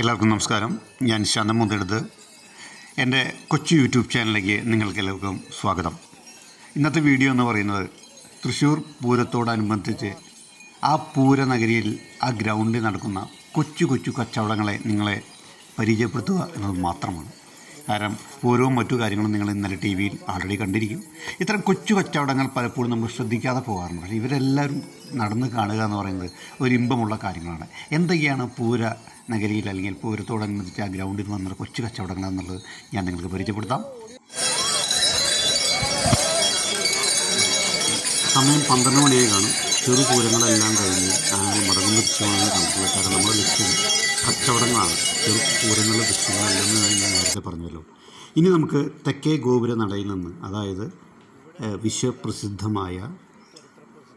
എല്ലാവർക്കും നമസ്കാരം. ഞാൻ ശാന്തം മുതലെടുത്ത് എന്റെ കൊച്ചു യൂട്യൂബ് ചാനലിലേക്ക് നിങ്ങൾക്ക് എല്ലാവർക്കും സ്വാഗതം. ഇന്നത്തെ വീഡിയോ എന്ന് പറയുന്നത് തൃശ്ശൂർ പൂരത്തോടനുബന്ധിച്ച് ആ പൂര നഗരിയിൽ ആ ഗ്രൗണ്ടിൽ നടക്കുന്ന കൊച്ചു കൊച്ചു കച്ചവടങ്ങളെ നിങ്ങളെ പരിചയപ്പെടുത്തുക എന്നത് മാത്രമാണ്. കാരണം പൂരവും മറ്റു കാര്യങ്ങളും നിങ്ങൾ ഇന്നലെ ടി വിയിൽ ആൾറെഡി കണ്ടിരിക്കും. ഇത്തരം കൊച്ചു കച്ചവടങ്ങൾ പലപ്പോഴും നമ്മൾ ശ്രദ്ധിക്കാതെ പോകാറുണ്ട്. പക്ഷേ ഇവരെല്ലാവരും നടന്ന് കാണുക എന്ന് പറയുന്നത് ഒരു ഇമ്പമുള്ള കാര്യങ്ങളാണ്. എന്തൊക്കെയാണ് പൂര നഗരിയിൽ അല്ലെങ്കിൽ പൂരത്തോടനുബന്ധിച്ച് ആ ഗ്രൗണ്ടിൽ വന്നുള്ള കൊച്ചു കച്ചവടങ്ങൾ എന്നുള്ളത് ഞാൻ നിങ്ങൾക്ക് പരിചയപ്പെടുത്താം. സമയം പന്ത്രണ്ട് മണിയായി കാണും. ചെറു പൂരങ്ങളെല്ലാം കഴിഞ്ഞ് ആളുകൾ മടങ്ങും ദൃശ്യമാണ് കണ്ടിട്ടുള്ളത് കാരണം നമ്മുടെ ലക്ഷ്യം കച്ചവടങ്ങളാണ്. ചെറു പൂരങ്ങളുടെ ദൃശ്യങ്ങളല്ലെന്ന് ഞാൻ നേരത്തെ പറഞ്ഞല്ലോ. ഇനി നമുക്ക് തെക്കേ ഗോപുര നടയിൽ നിന്ന് അതായത് വിശ്വപ്രസിദ്ധമായ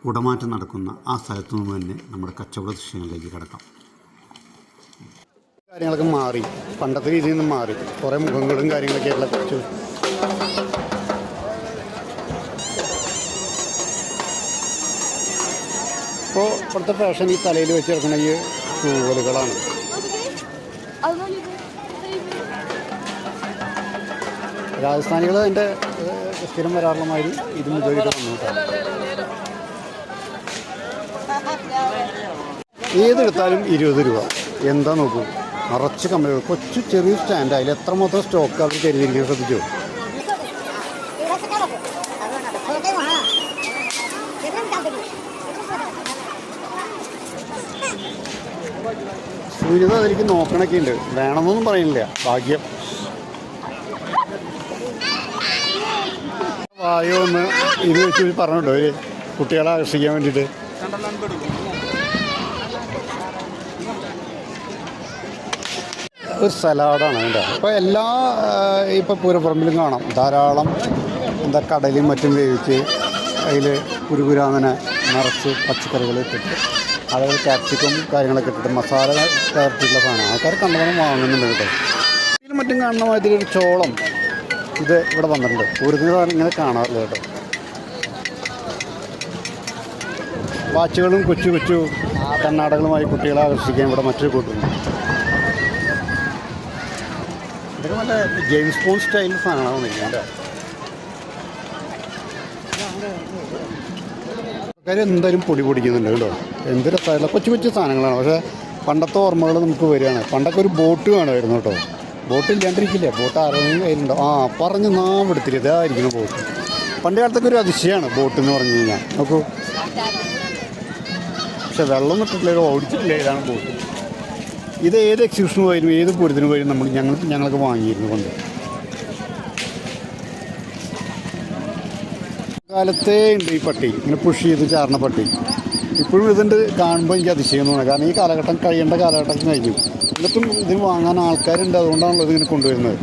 കുടമാറ്റം നടക്കുന്ന ആ സ്ഥലത്തു നിന്ന് തന്നെ നമ്മുടെ കച്ചവട ദൃശ്യങ്ങളിലേക്ക് കിടക്കാം. കാര്യങ്ങളൊക്കെ മാറി. പണ്ടത്തെ രീതിയിൽ നിന്ന് മാറി. കുറേ മുഖങ്ങളും കാര്യങ്ങളൊക്കെ ആയിട്ടുള്ള കുറച്ച് ഇപ്പോൾ ഇപ്പോഴത്തെ ഫാഷൻ ഈ തലയിൽ വെച്ച് കിടക്കുന്ന ഈ തൂവലുകളാണ്. രാജസ്ഥാനികൾ അതിന്റെ സ്ഥിരം വരാറുള്ള മാതിരി ഇത് മുതലിട്ട് വന്നു ഏതെടുത്താലും ഇരുപത് രൂപ. എന്താ നോക്കൂ. നിറച്ച് കമ്പനികൾ കൊച്ചു ചെറിയ സ്റ്റാൻഡ് അതിൽ എത്രമാത്രം സ്റ്റോക്ക് അവർ കരുതിയിരിക്കാൻ ശ്രദ്ധിച്ചു? സൂര്യത അതിലേക്ക് നോക്കണൊക്കെ ഉണ്ട്. വേണമെന്നൊന്നും പറയുന്നില്ല. ഭാഗ്യം. വായു ഒന്ന് ഇത് വെച്ച് പറഞ്ഞിട്ടോ ഒരു കുട്ടികളെ ആകർഷിക്കാൻ വേണ്ടിയിട്ട്. ഒരു സലാഡാണ് അതിന്റെ. അപ്പോൾ എല്ലാ ഇപ്പോൾ പൂരപ്പറമ്പിലും കാണാം. ധാരാളം എന്താ കടലും മറ്റും വേവിച്ച് അതിൽ കുരുകുരാങ്ങനെ നിറച്ച് പച്ചക്കറികൾ ഇട്ടിട്ട് അതായത് ക്യാപ്സിക്കും കാര്യങ്ങളൊക്കെ ഇട്ടിട്ട് മസാല ചേർത്തിട്ടുള്ള സാധനം. ആൾക്കാർ കണ്ടവണ്ണം വാങ്ങുന്നുണ്ട് കേട്ടോ. ഇതിലും മറ്റും കാണുന്ന മാതിരി ഒരു ചോളം ഇത് ഇവിടെ വന്നിട്ടുണ്ട്. പൂരത്തിന് ഇങ്ങനെ കാണാറില്ല കേട്ടോ. വാച്ചുകളും കൊച്ചു കൊച്ചു കണ്ണാടകളുമായി കുട്ടികളെ ആകർഷിക്കാൻ ഇവിടെ മറ്റൊരു കൂട്ടുന്നു ഇതൊക്കെ നല്ല ജെയിംസ് പോൾ സ്റ്റൈൽ സാധനമാണ് നിൽക്കുന്നത് ആൾക്കാർ എന്തായാലും പൊടി പൊടിക്കുന്നുണ്ട് കേട്ടോ. എന്ത് രസമായിട്ടുള്ള കൊച്ചു കൊച്ചു സാധനങ്ങളാണ്. പക്ഷേ പണ്ടത്തെ ഓർമ്മകൾ നമുക്ക് വരികയാണ്. പണ്ടൊക്കെ ഒരു ബോട്ട് കാണുമായിരുന്നു കേട്ടോ. ബോട്ട് ഇല്ലാണ്ടിരിക്കില്ല? ബോട്ട് ആരെങ്കിലും കയ്യിലുണ്ടോ? ആ പറഞ്ഞ് നാവെടുത്തില്ല? ഇതായിരിക്കണം ബോട്ട് പണ്ട് കാലത്തൊക്കെ ഒരു അതിശയമാണ് ബോട്ട് എന്ന് പറഞ്ഞു കഴിഞ്ഞാൽ. നോക്കൂ. പക്ഷെ വെള്ളം ഇട്ടിട്ടില്ല ഓടിച്ചിട്ടില്ല ഇതാണ് ബോട്ട് ഇത് ഏത് എക്സിബിഷന് പോയാലും ഏത് പൂരത്തിന് പോയാലും നമ്മൾ ഞങ്ങൾ ഞങ്ങൾക്ക് വാങ്ങിയിരുന്നു കൊണ്ട്? കാലത്തേ ഉണ്ട് ഈ പട്ടി. ഇങ്ങനെ പുഷ് ചെയ്ത് ചാർന്ന പട്ടി. ഇപ്പോഴും ഇതുണ്ട് കാണുമ്പോൾ എനിക്ക് അതിശയം തോന്നുന്നത് കാരണം ഈ കാലഘട്ടം കഴിയേണ്ട കാലഘട്ടം കഴിഞ്ഞു. എന്നിട്ടും ഇതിന് വാങ്ങാൻ ആൾക്കാരുണ്ട്. അതുകൊണ്ടാണല്ലോ ഇതിങ്ങനെ കൊണ്ടുവരുന്നത്.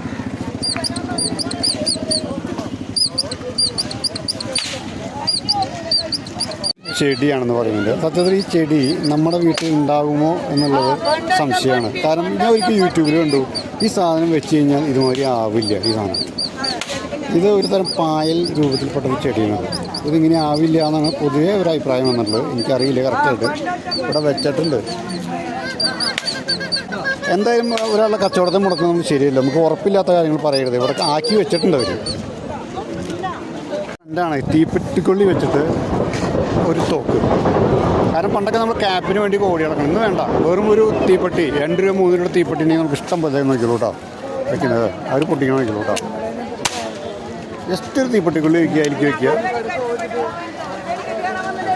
ചെടിയാണെന്ന് പറയുന്നത്. സത്യത്തിൽ ഈ ചെടി നമ്മുടെ വീട്ടിൽ ഉണ്ടാകുമോ എന്നുള്ളത് സംശയമാണ്. കാരണം ഞാൻ ഒരിക്കൽ യൂട്യൂബിൽ കണ്ടു. ഈ സാധനം വെച്ച് കഴിഞ്ഞാൽ ഇതുമാതിരി ആവില്ല ഈ സാധനം. ഇത് ഒരു തരം പായൽ രൂപത്തിൽപ്പെട്ട ഒരു ചെടിയാണ്. ഇതിങ്ങനെ ആവില്ല എന്നാണ് പൊതുവേ ഒരു അഭിപ്രായം വന്നിട്ടുള്ളത്. എനിക്കറിയില്ല കറക്റ്റായിട്ട്. ഇവിടെ വെച്ചിട്ടുണ്ട്. എന്തായാലും ഒരാളുടെ കച്ചവടത്തെ മുടക്കുന്നത് ശരിയല്ല. നമുക്ക് ഉറപ്പില്ലാത്ത കാര്യങ്ങൾ പറയരുത്. ഇവിടെ ആക്കി വെച്ചിട്ടുണ്ട് അവർ എന്താണ്? തീപ്പെട്ടിക്കൊള്ളി വെച്ചിട്ട് ഒരു തോക്ക്. കാരണം പണ്ടൊക്കെ നമ്മൾ ക്യാപ്പിന് വേണ്ടി ഓടി നടക്കണം ഇന്ന് വേണ്ട. വെറും ഒരു തീപ്പെട്ടി രണ്ട് രൂപ മൂന്ന് രൂപ തീപ്പെട്ടിനെ നമുക്ക് ഇഷ്ടം പോലെ നോക്കിയുള്ളൂ കേട്ടോ വെക്കുന്നത്. അവർ പൊട്ടിക്കണം നോക്കിയുള്ളൂ കേട്ടോ ജസ്റ്റ് ഒരു തീപ്പെട്ടിക്കുള്ളിൽ വയ്ക്കുക എനിക്ക് വയ്ക്കുക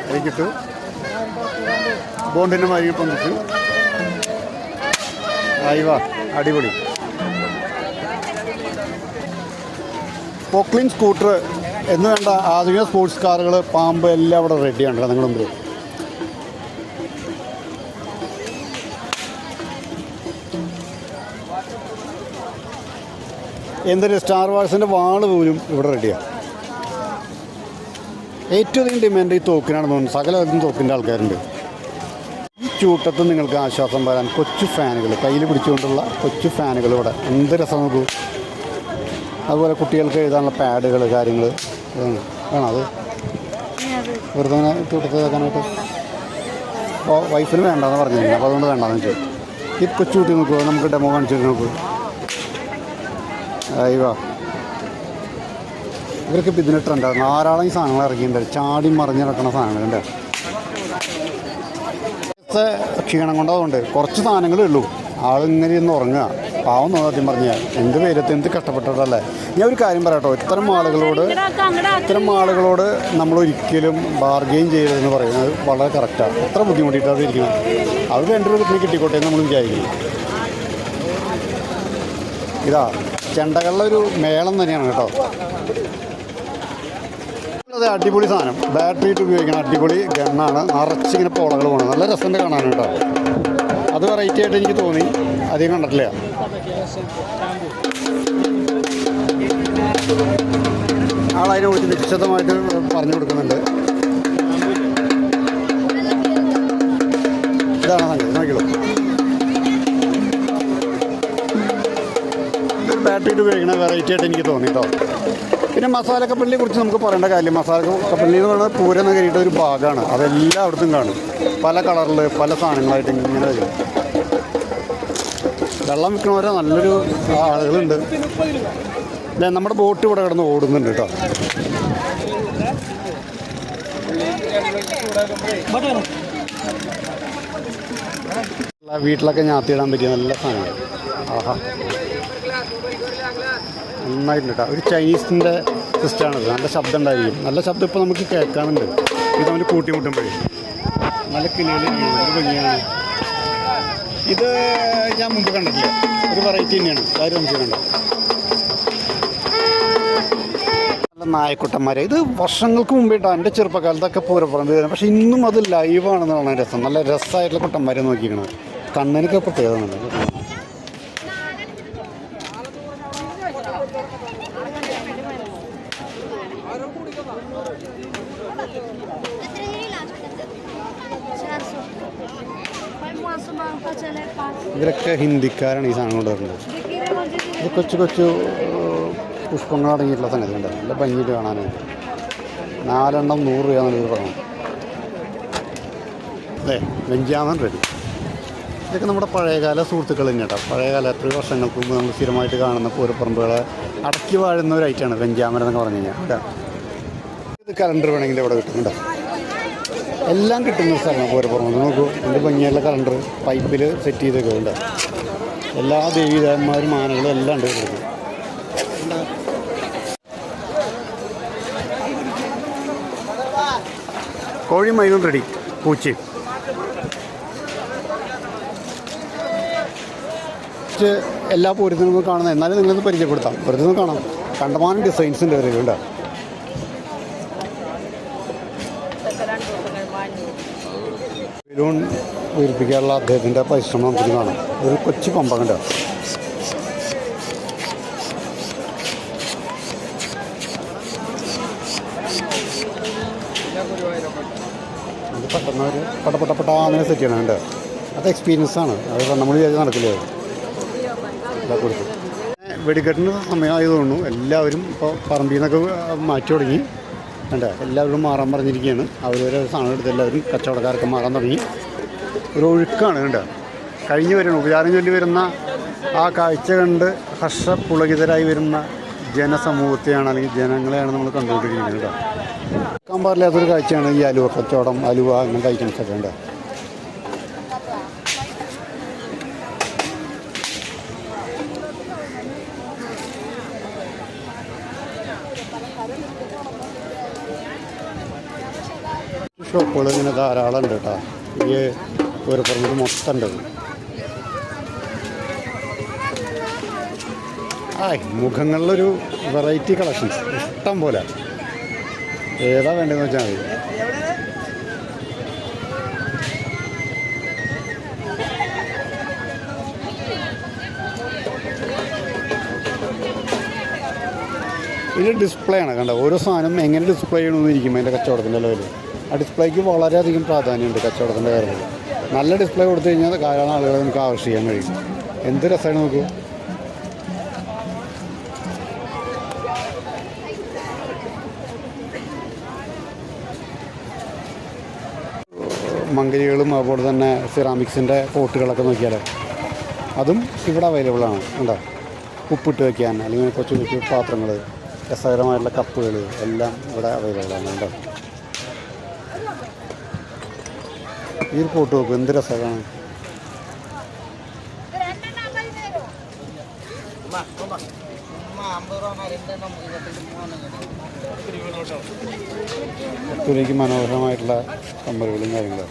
അതിലേക്കിട്ട് ബോണ്ടിന്റെ മാതിരി പൊന്നിട്ട് ആയി വാ അടിപൊളി. പോക്ലിൻ സ്കൂട്ടർ എന്ന് വേണ്ട ആധുനിക സ്പോർട്സ് കാറുകൾ പാമ്പ് എല്ലാം അവിടെ റെഡിയാണ് നിങ്ങളുടെ മുമ്പിൽ എന്തൊരു സ്റ്റാർ വാഴ്സിന്റെ വാൾ പോലും ഇവിടെ റെഡിയാണ് ഏറ്റവും അധികം ഡിമാൻഡ് ഈ തോക്കിനാണെന്ന് തോന്നുന്നു സകലതും തോക്കിന്റെ ആൾക്കാരുണ്ട്. ഈ ചൂട്ടത്ത് നിങ്ങൾക്ക് ആശ്വാസം വരാൻ കൊച്ചു ഫാനുകൾ കയ്യിൽ പിടിച്ചുകൊണ്ടുള്ള കൊച്ചു ഫാനുകൾ ഇവിടെ. എന്ത് രസം നോക്കൂ അതുപോലെ കുട്ടികൾക്ക് എഴുതാനുള്ള പാഡുകൾ കാര്യങ്ങൾ വേണം? അത്? വെറുതെ ഇങ്ങനെ ചൂട്ടത്ത് വെക്കാനായിട്ട്? അപ്പോൾ വൈഫിന് വേണ്ടെന്ന് പറഞ്ഞു അപ്പോൾ അതുകൊണ്ട് വേണ്ടെന്ന് വെച്ചു. ഈ കൊച്ചു കുട്ടി നോക്കുമോ നമുക്ക് ഡെമോ കാണിച്ചു നോക്കൂ. അയ്യോ ഇവർക്ക് ഇപ്പം ഇതിന് ട്രെൻഡാണ് ധാരാളം ഈ സാധനങ്ങൾ ഇറക്കിയിട്ടുണ്ട് ചാടി മറിഞ്ഞ് നടക്കുന്ന സാധനങ്ങളുണ്ട് ക്ഷീണം കൊണ്ടതുകൊണ്ട് കുറച്ച് സാധനങ്ങളേ ഉള്ളൂ. ആളിങ്ങനെ ഇരുന്ന് ഉറങ്ങുക. പാവം സത്യം പറഞ്ഞാൽ എന്ത് പേരത്ത് എന്ത് കഷ്ടപ്പെട്ടതല്ലേ. ഞാൻ ഒരു കാര്യം പറയട്ടോ. ഇത്തരം ആളുകളോട് ഇത്തരം ആളുകളോട് നമ്മൾ ഒരിക്കലും ബാർഗെയിൻ ചെയ്യരുതെന്ന് പറയുന്നത് വളരെ കറക്റ്റാണ് എത്ര ബുദ്ധിമുട്ടിയിട്ടാണ് ഇരിക്കുന്നത് അത് രണ്ടു രൂപത്തിന് കിട്ടിക്കോട്ടെ എന്ന് നമ്മൾ വിചാരിക്കും ഇതാ ചെണ്ടകളുടെ ഒരു മേളം തന്നെയാണ് കേട്ടോ. അടിപൊളി സാധനം. ബാറ്ററി ഇട്ട് ഉപയോഗിക്കുന്ന അടിപൊളി ഗണ്ണാണ്. നിറച്ചിങ്ങനെ പോളകൾ പോകണം നല്ല രസമുണ്ട് കാണാൻ കേട്ടോ. അത് വെറൈറ്റി ആയിട്ട് എനിക്ക് തോന്നി. അധികം കണ്ടിട്ടില്ല. ആളതിനെ കുറിച്ച് വിശദമായിട്ട് പറഞ്ഞു കൊടുക്കുന്നുണ്ട്. ഇതാണ് സംഗതി. നോക്കിയുള്ളൂ ഇതൊരു ബാറ്ററി ഉപയോഗിക്കുന്ന വെറൈറ്റി ആയിട്ട് എനിക്ക് തോന്നി കേട്ടോ പിന്നെ മസാല കപ്പലിനെ കുറിച്ച് നമുക്ക് പറയേണ്ട കാര്യം മസാല കപ്പലിൽ എന്ന് പറയുന്നത് പൂരം നഗരിയുടെ ഒരു ഭാഗമാണ്. അതെല്ലായിടത്തും കാണും. പല കളറിൽ പല സാധനങ്ങളായിട്ട് ഇങ്ങനെ വരും. വെള്ളം വിൽക്കണവരെ നല്ലൊരു ആളുകളുണ്ട്. നമ്മുടെ ബോട്ട് ഇവിടെ കിടന്ന് ഓടുന്നുണ്ട് കേട്ടോ. വീട്ടിലൊക്കെ ഞാത്തിയിടാൻ പറ്റിയ നല്ല സാധനമാണ്. ആഹാ. നന്നായിട്ടുണ്ട് കേട്ടോ. ഒരു ചൈനീസിന്റെ സിസ്റ്റമാണത്. നല്ല ശബ്ദം ഉണ്ടായിരിക്കും. നല്ല ശബ്ദം ഇപ്പോൾ നമുക്ക് കേൾക്കാനുണ്ട്. ഇത് നമ്മൾ കൂട്ടിമുട്ടുമ്പോഴേ. നല്ല കിളികൾ ഭംഗിയാണ്. ഇത് ഞാൻ മുമ്പ് കണ്ടിട്ടില്ല? ഒരു വെറൈറ്റി തന്നെയാണ്. കാര്യം നമുക്ക് കണ്ടത് നായക്കുട്ടന്മാരെ. ഇത് വർഷങ്ങൾക്ക് മുമ്പിട്ടാണ് എന്റെ ചെറുപ്പകാലത്തൊക്കെ പൂരപ്പുറമ്പ് വരുന്നത്. പക്ഷേ ഇന്നും അത് ലൈവാണെന്നാണ് രസം. നല്ല രസമായിട്ടുള്ള കുട്ടന്മാരെ നോക്കിയിരിക്കണം കണ്ണിനൊക്കെ പ്രത്യേകത ഉണ്ട്. ഇവരൊക്കെ ഹിന്ദിക്കാരാണ് ഈ സാധനം കൊണ്ടുവരുന്നത് ഇത് കൊച്ചു കൊച്ചു പുഷ്പങ്ങൾ അടങ്ങിയിട്ടുള്ള സംഗതി ഉണ്ട് നല്ല ഭംഗിയിട്ട് കാണാനായിട്ട്. നാലെണ്ണം നൂറ് രൂപ എന്നുള്ളത് പറഞ്ഞു. അതെ വെഞ്ചാമൻ റെഡി. ഇതൊക്കെ നമ്മുടെ പഴയകാല സുഹൃത്തുക്കൾ തന്നെ കേട്ടോ പഴയകാല എത്ര വർഷങ്ങൾക്ക് മുമ്പ് നമ്മൾ സ്ഥിരമായിട്ട് കാണുന്ന പൂരപ്പറമ്പുകളെ അടക്കി വാഴുന്ന ഒരു ഐറ്റമാണ് വെഞ്ചാമൻ എന്നൊക്കെ പറഞ്ഞു കഴിഞ്ഞാൽ. ഇത് കലണ്ടർ വേണമെങ്കിൽ ഇവിടെ കിട്ടുന്നുണ്ടോ. എല്ലാം കിട്ടുന്ന സ്ഥലമാണ് പൂരപ്പുറം. നോക്കൂ എന്ത് ഭംഗിയുള്ള കലണ്ടർ പൈപ്പിൽ സെറ്റ് ചെയ്തൊക്കെ ഉണ്ട്. എല്ലാ ദേവീദേവന്മാരും ആനകളും എല്ലാം ഉണ്ട് ഇവിടെ കോഴി മയിലും റെഡി പൂച്ചയും. എല്ലാ പൂരത്തിനും കാണുന്നത് എന്നാലും നിങ്ങളൊന്ന് പരിചയപ്പെടുത്താം. ഒന്ന് കാണാം. കണ്ടമാനം ഡിസൈൻസിന്റെ ഉണ്ട് ബലൂൺ പൂരിപ്പിക്കാനുള്ള അദ്ദേഹത്തിന്റെ പരിശ്രമം നമുക്ക് ഒരു കൊച്ചു പമ്പ കണ്ടോ അത് പെട്ടെന്ന് ഒരു പട്ടപ്പെട്ട പെട്ട അങ്ങനെ സെറ്റ് ചെയ്യണം കണ്ടോ അത് എക്സ്പീരിയൻസ് ആണ്. അത് നമ്മൾ വിചാരിച്ച് നടക്കില്ലേ? കൊടുത്തു. വെടിക്കെട്ടിന് സമയമായതുകൊണ്ടു എല്ലാവരും ഇപ്പോൾ പറമ്പിൽ നിന്നൊക്കെ മാറ്റി തുടങ്ങി. കണ്ട എല്ലാവരും മാറാൻ പറഞ്ഞിരിക്കുകയാണ്. അവരൊരു സാധനം എടുത്ത് എല്ലാവരും കച്ചവടക്കാരൊക്കെ മാറാൻ തുടങ്ങി. ഒരു ഒഴുക്കാണ് കണ്ട? കഴിഞ്ഞു വരുന്ന ഉപചാരം ചൊല്ലി വരുന്ന ആ കാഴ്ച കണ്ട് ഹർഷപുളകിതരായി വരുന്ന ജനസമൂഹത്തെയാണ് അല്ലെങ്കിൽ ജനങ്ങളെയാണ് നമ്മൾ കണ്ടുകൊണ്ടിരിക്കുന്നത് കേട്ടോ. കേൾക്കാൻ പാടില്ലാത്തൊരു കാഴ്ചയാണ് ഈ അലുവ കച്ചവടം അലുവ അങ്ങനത്തെ ഐറ്റംസ് ഒക്കെ ഉണ്ട് ഷോപ്പുകൾ ഇങ്ങനെ ധാരാളം ഉണ്ട് കേട്ടോ. ഈ ഒരു പറമ്പിൽ മൊത്തം ഉണ്ട് ആയ് മുഖങ്ങളിലൊരു വെറൈറ്റി കളക്ഷൻസ് ഇഷ്ടം പോലെ. ഏതാ വേണ്ടതെന്ന് വെച്ചാൽ മതി. ഇത് ഡിസ്പ്ലേ ആണ്. കണ്ട? ഓരോ സാധനം എങ്ങനെ ഡിസ്പ്ലേ ചെയ്യണമെന്നിരിക്കും അതിന്റെ കച്ചവടത്തിന്റെ ലെവലിൽ ഡിസ്പ്ലേക്ക് വളരെയധികം പ്രാധാന്യമുണ്ട് കച്ചവടത്തിന്റെ കാര്യത്തിൽ നല്ല ഡിസ്പ്ലേ കൊടുത്തു കഴിഞ്ഞാൽ ധാരാളം ആളുകളെ നമുക്ക് ആകർഷിക്കാൻ കഴിയും. എന്ത് രസമാണ് നോക്കൂ. മങ്കരികളും അതുപോലെ തന്നെ സിറാമിക്സിന്റെ പോട്ടുകളൊക്കെ നോക്കിയാൽ അതും ഇവിടെ അവൈലബിൾ ആണ്. ഉണ്ടോ ഉപ്പിട്ട് വയ്ക്കാൻ അല്ലെങ്കിൽ കൊച്ചു കൊച്ചു പാത്രങ്ങൾ രസകരമായിട്ടുള്ള കപ്പുകൾ എല്ലാം ഇവിടെ അവൈലബിൾ ആണ്. ഉണ്ടോ ഈ ഫോട്ടോ നോക്കും എന്ത് രസമാണ്. ഒത്തിരിക്ക് മനോഹരമായിട്ടുള്ള കമ്മലുകളും കാര്യങ്ങളും.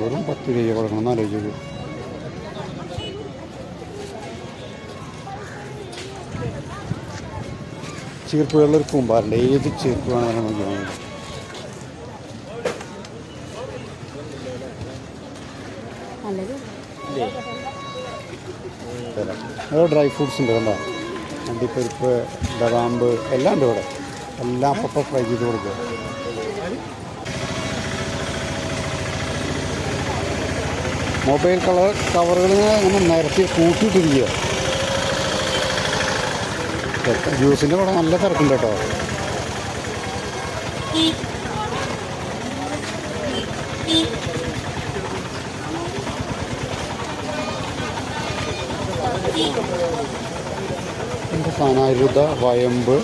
വെറും പത്ത് രൂപ. കൊടുക്കണം എന്ന് ചീർപ്പുകളിലൊരു കൂമ്പാറുണ്ട്. ഏത് ചീർപ്പ് വേണമെങ്കിലും നമുക്ക് വാങ്ങാം ഇവിടെ ഡ്രൈ ഫ്രൂട്ട്സ് ഉണ്ട് കണ്ടോ? അണ്ടിപ്പരിപ്പ് ഡറാമ്പ് എല്ലാം ഉണ്ട് ഇവിടെ. എല്ലാം അപ്പം ഫ്രൈ ചെയ്ത് കൊടുക്കുക. മൊബൈൽ കളർ കവറുകൾ ഇങ്ങനെ നിരത്തി കൂട്ടിയിട്ടിരിക്കുക. ജ്യൂസിന്റെ കൂടെ നല്ല തിരക്കുണ്ട് കേട്ടോ. എന്താ സാധനം? അരുത വയമ്പ്.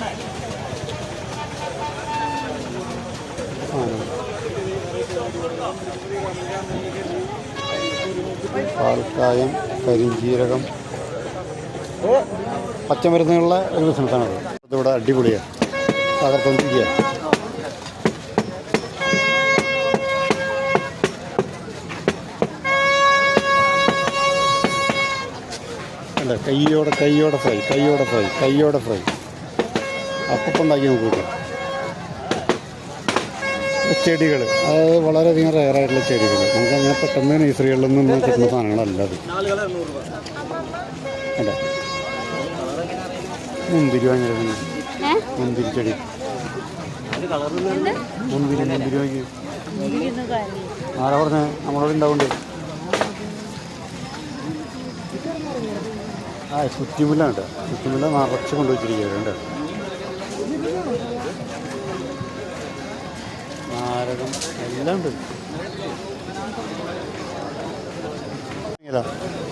പാൽക്കായം കരിഞ്ജീരകം പച്ചമരുന്നുകളുടെ ഒരു ബിസിനസ്സാണത്. അതിവിടെ അടിപൊളിയാണ് തകർത്തോണ്ടിരിക്കുക അല്ല കയ്യോടെ കയ്യോടെ ഫ്രൈ കയ്യോടെ ഫ്രൈ കയ്യോടെ ഫ്രൈ. അപ്പം ഉണ്ടാക്കി നോക്കൂട്ടോ ചെടികൾ അത് വളരെയധികം റയറായിട്ടുള്ള ചെടികൾ നമുക്ക് അങ്ങനെ പെട്ടെന്ന് നഴ്സറികളിൽ നിന്ന് കിട്ടുന്ന സാധനങ്ങളല്ല അത്. അല്ല മുന്തിരി ഭയങ്കര മുന്തിരി ചെടി മുന്തിരി മുന്തിരി വാങ്ങി ആരാ പറഞ്ഞേ? നമ്മളോട് ഉണ്ടാവണ്ടേ? ആ ചുറ്റിമുല്ല ഉണ്ട് ചുറ്റിമുല്ല നിറച്ച് കൊണ്ടുവച്ചിരിക്കുന്നുണ്ട് നാരകം എല്ലാം ഉണ്ട്.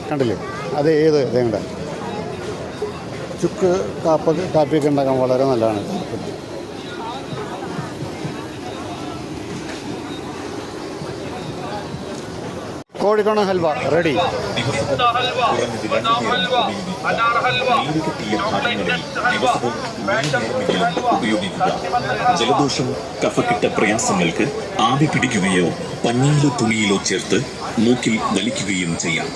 കണ്ടില്ലേ? അത് ഏത്? ഇതേണ്ട ചുക്ക് കാപ്പ കാപ്പിയൊക്കെ ഉണ്ടാക്കാൻ വളരെ നല്ലതാണ്. കോഴിക്കോണ ഹൽവ റെഡി ജലദോഷം കഫക്കെട്ട പ്രയാസങ്ങൾക്ക് ആവി പിടിക്കുകയോ പഞ്ഞിയിലോ തുണിയിലോ ചേർത്ത് മൂക്കിൽ വലിക്കുകയും ചെയ്യാം.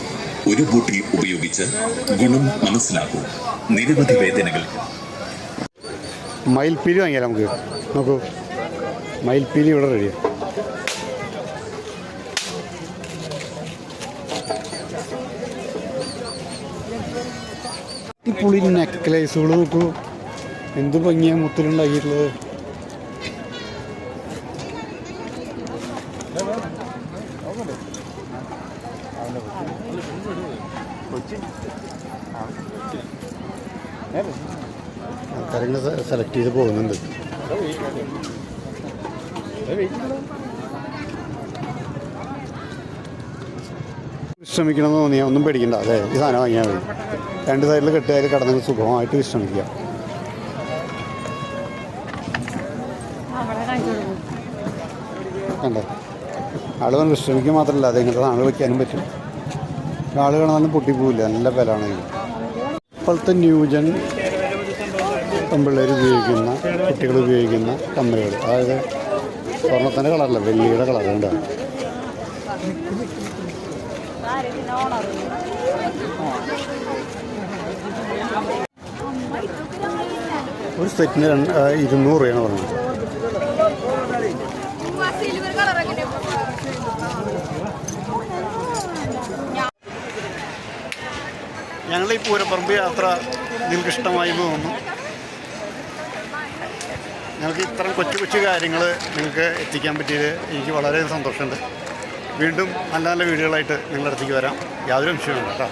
ഒരു ബൂട്ടി ഉപയോഗിച്ച് ഗുണം മനസ്സിലാക്കൂ. നിരവധി വേദനകൾ. മയിൽപ്പീലി വാങ്ങിയാലോ നമുക്ക്? നോക്കൂ. മയിൽപ്പീലി ഇവിടെ റെഡിയാണ് അടിപൊളി നെക്ലേസുകൾ നോക്കൂ. എന്ത് ഭംഗിയ മുത്തിലുണ്ടാക്കിയിട്ടുള്ളത്. ആൾക്കാരിങ്ങനെ സെലക്ട് ചെയ്ത് പോകുന്നുണ്ട്. വിശ്രമിക്കണമെന്ന് തോന്നിയാൽ ഒന്നും പേടിക്കണ്ട. അതെ ഈ സാധനം വാങ്ങിയാൽ മതി. രണ്ട് സൈഡിൽ കെട്ടിയാൽ കടന്നു സുഖമായിട്ട് വിശ്രമിക്കുക. കണ്ടേ? ആളുകൾ വിശ്രമിക്കുക മാത്രമല്ല അത് ഇങ്ങനത്തെ സാധനങ്ങൾ വയ്ക്കാനും പറ്റും. ആൾ കാണാനും പൊട്ടിപ്പോവില്ല. നല്ല ഇതിന് ഇപ്പോഴത്തെ ന്യൂജൻ പെൺപിള്ളേർ ഉപയോഗിക്കുന്ന കുട്ടികൾ ഉപയോഗിക്കുന്ന കമ്മലുകൾ. അതായത് സ്വർണത്തിന്റെ കളറല്ല വെള്ളിയുടെ കളർ ഉണ്ട് ഒരു സെറ്റിന് രണ്ട് ഇരുന്നൂറ് രൂപയാണ് പറഞ്ഞത് സിൽവർ കളർ എങ്ങനെ ഞങ്ങൾ ഈ പൂരപ്പറമ്പ് യാത്ര നിങ്ങൾക്ക് ഇഷ്ടമായി തോന്നുന്നു ഞങ്ങൾക്ക് ഇത്തരം കൊച്ചു കൊച്ചു കാര്യങ്ങൾ നിങ്ങൾക്ക് എത്തിക്കാൻ പറ്റിയത് എനിക്ക് വളരെ സന്തോഷമുണ്ട്. വീണ്ടും നല്ല നല്ല വീഡിയോകളായിട്ട് നിങ്ങളുടെ അടുത്തേക്ക് വരാം. യാതൊരു വിഷയമില്ല കേട്ടോ.